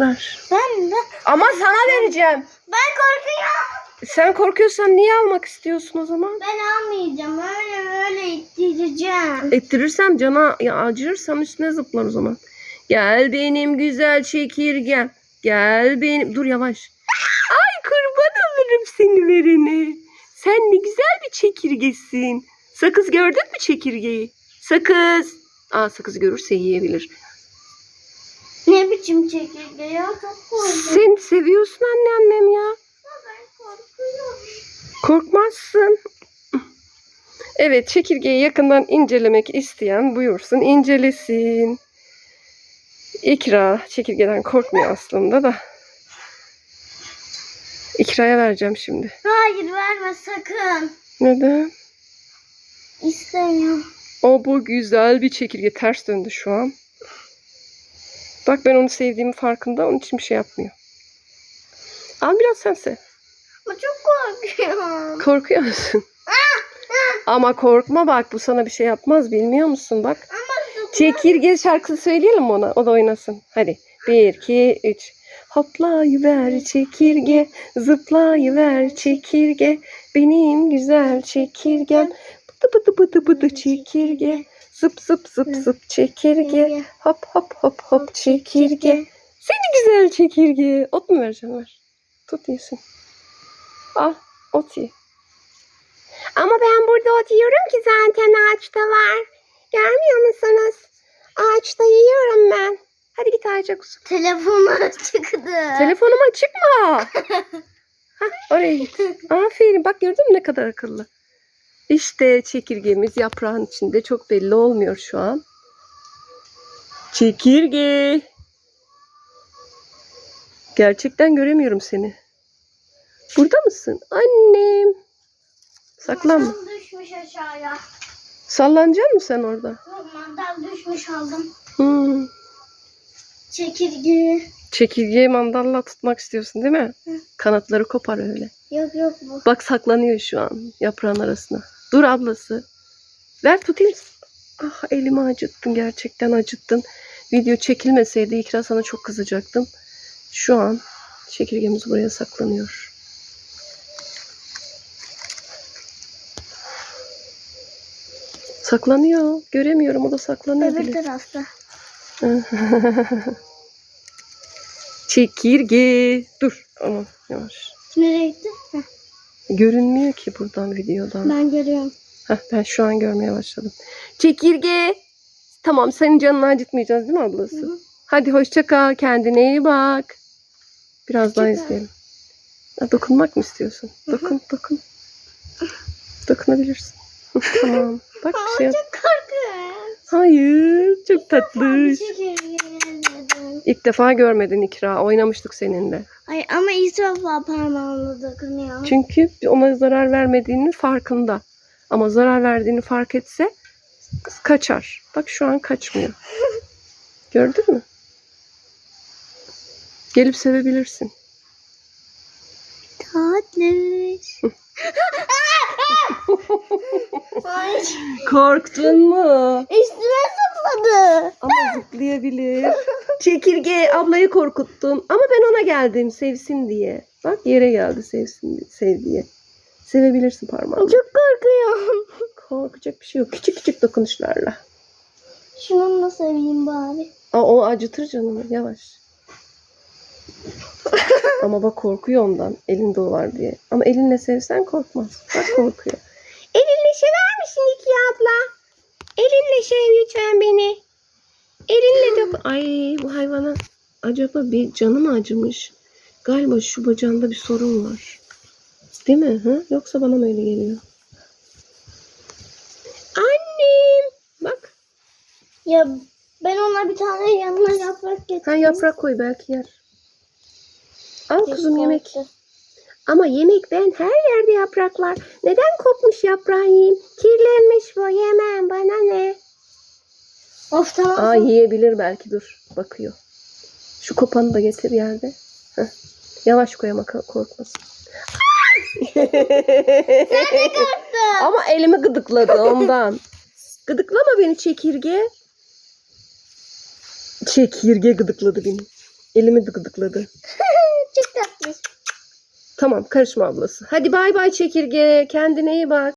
Ver. Ben de. Ama sana vereceğim. Ben korkuyorum. Sen korkuyorsan niye almak istiyorsun o zaman? Ben almayacağım. Öyle öyle ittireceğim. Ettirirsem cana ya acırırsam üstüne zıplar o zaman. Gel benim güzel çekirgem. Gel benim. Dur yavaş. Ay kurban olurum seni verene. Sen ne güzel bir çekirgesin. Sakız gördün mü çekirgeyi? Sakız. Aa sakız görürse yiyebilir. Biçim çekirge ya? Çok korkuyorum. Sen seviyorsun anneannem ya. Ben korkuyorum. Korkmazsın. Evet çekirgeyi yakından incelemek isteyen buyursun incelesin. İkra çekirgeden korkmuyor aslında da. İkra'ya vereceğim şimdi. Hayır verme sakın. Neden? İstemiyorum. O bu güzel bir çekirge. Ters döndü şu an. Bak ben onu sevdiğimi farkında. Onun için bir şey yapmıyor. Al biraz sen sev. Ama çok korkuyorum. Korkuyor musun? Ama korkma bak bu sana bir şey yapmaz bilmiyor musun bak. Çekirge şarkısı söyleyelim ona? O da oynasın. Hadi. Bir, iki, üç. Hoplayıver çekirge, zıplayıver çekirge, benim güzel çekirgem. Bıdı bıdı bıdı bıdı çekirge, zıp zıp zıp zıp çekirge, hop hop hop hop çekirge. Seni güzel çekirge. Ot mu vereceğim ver. Tut yesin. Al ot ye. Ama ben burada ot yiyorum ki zaten ağaçta var. Görmüyor musunuz? Ağaçta yiyorum ben. Hadi git ağaca kuzum. Telefonu çıktı. Telefonum açık mı? Hah, oraya git. Aferin bak gördün mü ne kadar akıllı. İşte çekirgemiz yaprağın içinde çok belli olmuyor şu an. Çekirge. Gerçekten göremiyorum seni. Burada mısın? Annem. Saklanma. Düşmüş aşağıya. Sallanacak mısın sen orada? Mandal düşmüş aldım. Hmm. Çekirge. Çekirgeyi mandalla tutmak istiyorsun değil mi? Hı. Kanatları kopar öyle. Yok yok bu. Bak saklanıyor şu an yaprağın arasına. Dur ablası. Ver tutayım. Ah elimi acıttın gerçekten acıttın. Video çekilmeseydi İkra sana çok kızacaktım. Şu an çekirgemiz buraya saklanıyor. Saklanıyor. Göremiyorum o da saklanıyor Öbür bile. tarafta. Çekirge. Dur. Aman yavaş. Nereye gitti? Heh, Görünmüyor ki buradan videodan. ben görüyorum. Heh, ben şu an görmeye başladım. Çekirge. Tamam senin canını acıtmayacağız değil mi ablası? Hı hı. Hadi hoşça kal. Kendine iyi bak. Biraz daha izleyelim. Ha, dokunmak mı istiyorsun? Dokun, dokun. Dokunabilirsin. Hı, tamam. Bak bir şey yap- Çok korkuyorum. Hayır. Çok tatlı. Dedim. İlk defa görmedin İkra. Oynamıştık seninle. Ay ama ilk defa parmağımla dokunuyor. Çünkü ona zarar vermediğinin farkında. Ama zarar verdiğini fark etse kaçar. Bak şu an kaçmıyor. Gördün mü? Gelip sevebilirsin. Tatlış. Korktun mu? üstüme zıpladı. Ama zıplayabilir. Çekirge ablayı korkuttun. Ama ben ona geldim sevsin diye. Bak yere geldi sevsin diye, sev diye. Sevebilirsin parmağını. Çok korkuyorum. Korkacak bir şey yok. Küçük küçük dokunuşlarla. Şununla seveyim bari. Aa, o acıtır canını yavaş. Ama bak korkuyor ondan. Elinde o var diye. Ama elinle sevsen korkmaz. Bak korkuyor. Elinle sever misin iki abla? Elinle sev lütfen beni. Elinle dokun. Ay bu hayvana acaba bir canı mı acımış? Galiba şu bacağında bir sorun var. Değil mi? Hı? Yoksa bana mı öyle geliyor? Annem. Bak. Ya ben ona bir tane yanına yaprak getirdim. Ha yaprak koy belki yer. Al kızım Çok yemek. Ama yemek ben her yerde yapraklar. Neden kopmuş yaprağı yiyeyim? Kirlenmiş bu ne? Of tamam. Aa yiyebilir belki dur. Bakıyor. Şu kopanı da getir yerde. Heh. Yavaş koy ama ko- korkmasın. ama elimi gıdıkladı ondan. Gıdıklama beni çekirge. Çekirge gıdıkladı beni. Elimi gıdıkladı. Çok tatlı. Tamam karışma ablası. Hadi bay bay çekirge. Kendine iyi bak.